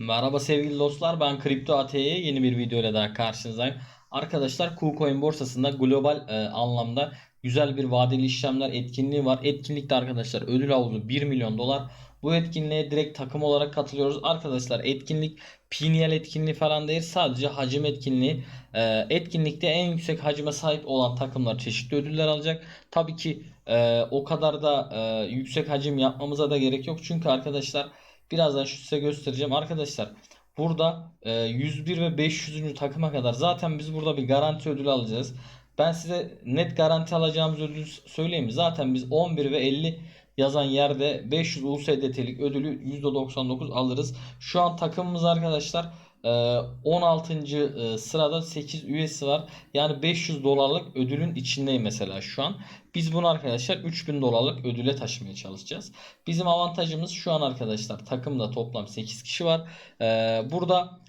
Merhaba sevgili dostlar ben Kripto AT'ye yeni bir video ile daha karşınızdayım. Arkadaşlar KuCoin borsasında global e, anlamda güzel bir vadeli işlemler etkinliği var. Etkinlikte arkadaşlar ödül havuzu 1 milyon dolar. Bu etkinliğe direkt takım olarak katılıyoruz. Arkadaşlar etkinlik PNL etkinliği falan değil sadece hacim etkinliği. E, etkinlikte en yüksek hacime sahip olan takımlar çeşitli ödüller alacak. Tabii ki e, o kadar da e, yüksek hacim yapmamıza da gerek yok. Çünkü arkadaşlar Birazdan şu size göstereceğim. Arkadaşlar burada e, 101 ve 500. takıma kadar zaten biz burada bir garanti ödülü alacağız. Ben size net garanti alacağımız ödülü söyleyeyim? Zaten biz 11 ve 50 yazan yerde 500 USDT'lik ödülü %99 alırız. Şu an takımımız arkadaşlar 16. e, sırada 8 üyesi var. Yani 500 dolarlık ödülün içindeyim mesela şu an. Biz bunu arkadaşlar 3000 dolarlık ödüle taşımaya çalışacağız. Bizim avantajımız şu an arkadaşlar takımda toplam 8 kişi var. Ee, burada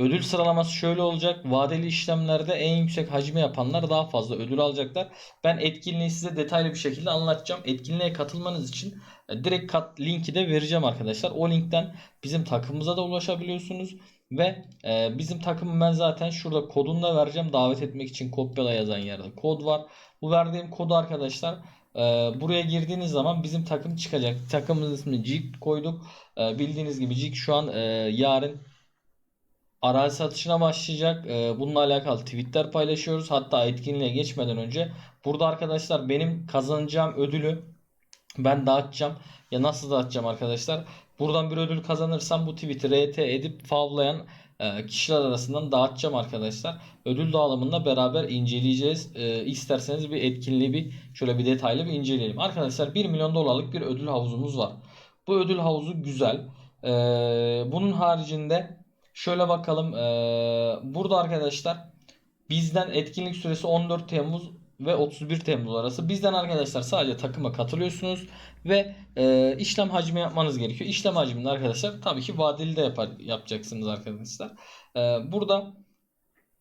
ödül sıralaması şöyle olacak. Vadeli işlemlerde en yüksek hacmi yapanlar daha fazla ödül alacaklar. Ben etkinliği size detaylı bir şekilde anlatacağım. Etkinliğe katılmanız için e, direkt kat linki de vereceğim arkadaşlar. O linkten bizim takımımıza da ulaşabiliyorsunuz. Ve e, bizim takımı ben zaten şurada kodunu da vereceğim. Davet etmek için kopyala yazan yerde kod var. Bu verdiğim kodu arkadaşlar e, buraya girdiğiniz zaman bizim takım çıkacak. Takımımızın ismini Jig koyduk. E, bildiğiniz gibi Jig şu an e, yarın arazi satışına başlayacak. E, bununla alakalı tweetler paylaşıyoruz. Hatta etkinliğe geçmeden önce burada arkadaşlar benim kazanacağım ödülü ben dağıtacağım. Ya nasıl dağıtacağım arkadaşlar? Buradan bir ödül kazanırsam bu tweet'i RT edip favlayan e, kişiler arasından dağıtacağım arkadaşlar. Ödül dağılımında beraber inceleyeceğiz. E, isterseniz bir etkinliği bir şöyle bir detaylı bir inceleyelim. Arkadaşlar 1 milyon dolarlık bir ödül havuzumuz var. Bu ödül havuzu güzel. E, bunun haricinde şöyle bakalım. E, burada arkadaşlar bizden etkinlik süresi 14 Temmuz ve 31 Temmuz arası. Bizden arkadaşlar sadece takıma katılıyorsunuz ve e, işlem hacmi yapmanız gerekiyor. İşlem hacmini arkadaşlar tabii ki vadeli de yapar, yapacaksınız arkadaşlar. E, burada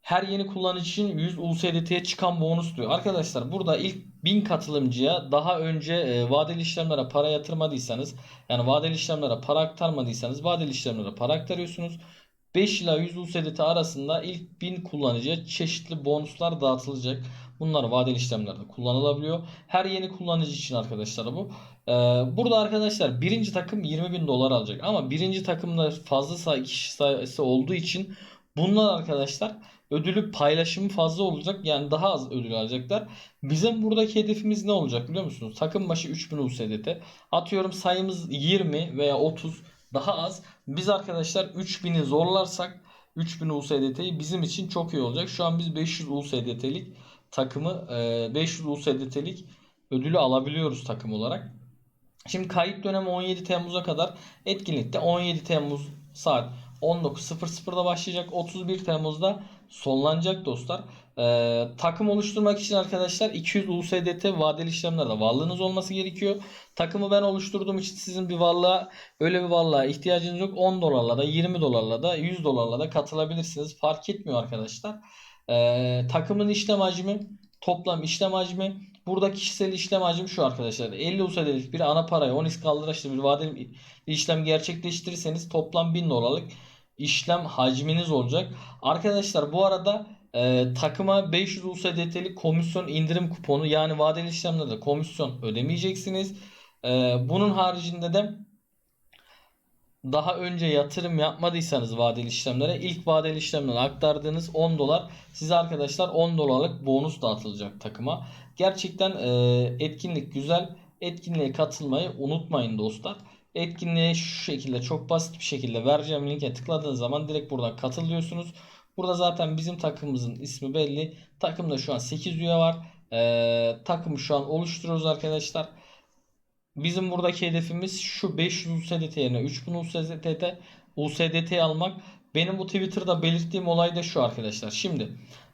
her yeni kullanıcı için 100 USDT'ye çıkan bonus diyor. Arkadaşlar burada ilk 1000 katılımcıya daha önce e, vadeli işlemlere para yatırmadıysanız yani vadeli işlemlere para aktarmadıysanız vadeli işlemlere para aktarıyorsunuz. 5 ila 100 USDT arasında ilk 1000 kullanıcıya çeşitli bonuslar dağıtılacak. Bunlar vadeli işlemlerde kullanılabiliyor. Her yeni kullanıcı için arkadaşlar bu. Ee, burada arkadaşlar birinci takım 20 bin dolar alacak. Ama birinci takımda fazla say kişi sayısı olduğu için bunlar arkadaşlar ödülü paylaşımı fazla olacak. Yani daha az ödül alacaklar. Bizim buradaki hedefimiz ne olacak biliyor musunuz? Takım başı 3000 USDT. Atıyorum sayımız 20 veya 30 daha az. Biz arkadaşlar 3000'i zorlarsak 3000 USDT'yi bizim için çok iyi olacak. Şu an biz 500 USDT'lik takımı 500 USDT'lik ödülü alabiliyoruz takım olarak. Şimdi kayıt dönemi 17 Temmuz'a kadar etkinlikte 17 Temmuz saat 19.00'da başlayacak. 31 Temmuz'da sonlanacak dostlar. Ee, takım oluşturmak için arkadaşlar 200 USDT vadeli işlemlerde varlığınız olması gerekiyor. Takımı ben oluşturduğum için sizin bir varlığa öyle bir varlığa ihtiyacınız yok. 10 dolarla da 20 dolarla da 100 dolarla da katılabilirsiniz. Fark etmiyor arkadaşlar. Ee, takımın işlem hacmi toplam işlem hacmi burada kişisel işlem hacmi şu arkadaşlar 50 USD'lik bir ana parayı 10x kaldıraçlı bir vadeli işlem gerçekleştirirseniz toplam 1000 dolarlık işlem hacminiz olacak. Arkadaşlar bu arada e, takıma 500 USDT'lik komisyon indirim kuponu yani vadeli işlemlerde komisyon ödemeyeceksiniz. E, bunun haricinde de daha önce yatırım yapmadıysanız vadeli işlemlere ilk vadeli işlemlere aktardığınız 10 dolar size arkadaşlar 10 dolarlık bonus dağıtılacak takıma. Gerçekten e, etkinlik güzel. Etkinliğe katılmayı unutmayın dostlar. Etkinliğe şu şekilde çok basit bir şekilde vereceğim linke tıkladığınız zaman direkt buradan katılıyorsunuz. Burada zaten bizim takımımızın ismi belli. Takımda şu an 8 üye var. Ee, takımı şu an oluşturuyoruz arkadaşlar. Bizim buradaki hedefimiz şu 500 USDT yerine 3000 USDT USDT almak. Benim bu Twitter'da belirttiğim olay da şu arkadaşlar. Şimdi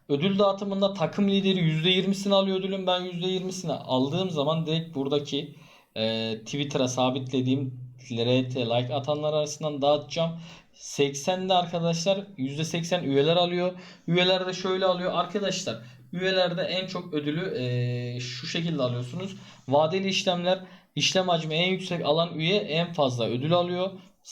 ödül dağıtımında takım lideri %20'sini alıyor ödülün. Ben %20'sini aldığım zaman direkt buradaki e, Twitter'a sabitlediğim RT like atanlar arasından dağıtacağım. 80'de arkadaşlar %80 üyeler alıyor. Üyeler de şöyle alıyor. Arkadaşlar üyelerde en çok ödülü e, şu şekilde alıyorsunuz. Vadeli işlemler işlem hacmi en yüksek alan üye en fazla ödül alıyor.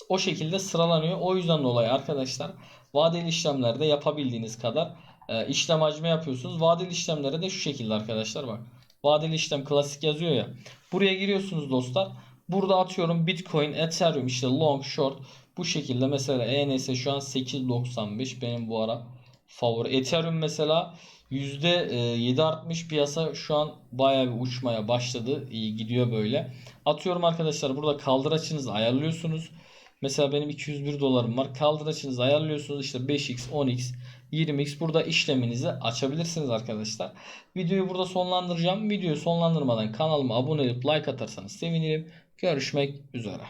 o şekilde sıralanıyor. O yüzden dolayı arkadaşlar vadeli işlemlerde yapabildiğiniz kadar e, işlem hacmi yapıyorsunuz. Vadeli işlemlere de şu şekilde arkadaşlar bak. Vadeli işlem klasik yazıyor ya. Buraya giriyorsunuz dostlar. Burada atıyorum Bitcoin, Ethereum işte long, short bu şekilde mesela ENS şu an 8.95 benim bu ara favori. Ethereum mesela %7 artmış piyasa şu an bayağı bir uçmaya başladı. İyi gidiyor böyle. Atıyorum arkadaşlar burada kaldıraçınızı ayarlıyorsunuz. Mesela benim 201 dolarım var. Kaldıraçınızı ayarlıyorsunuz. İşte 5x, 10x, 20x burada işleminizi açabilirsiniz arkadaşlar. Videoyu burada sonlandıracağım. Videoyu sonlandırmadan kanalıma abone olup like atarsanız sevinirim. Görüşmek üzere.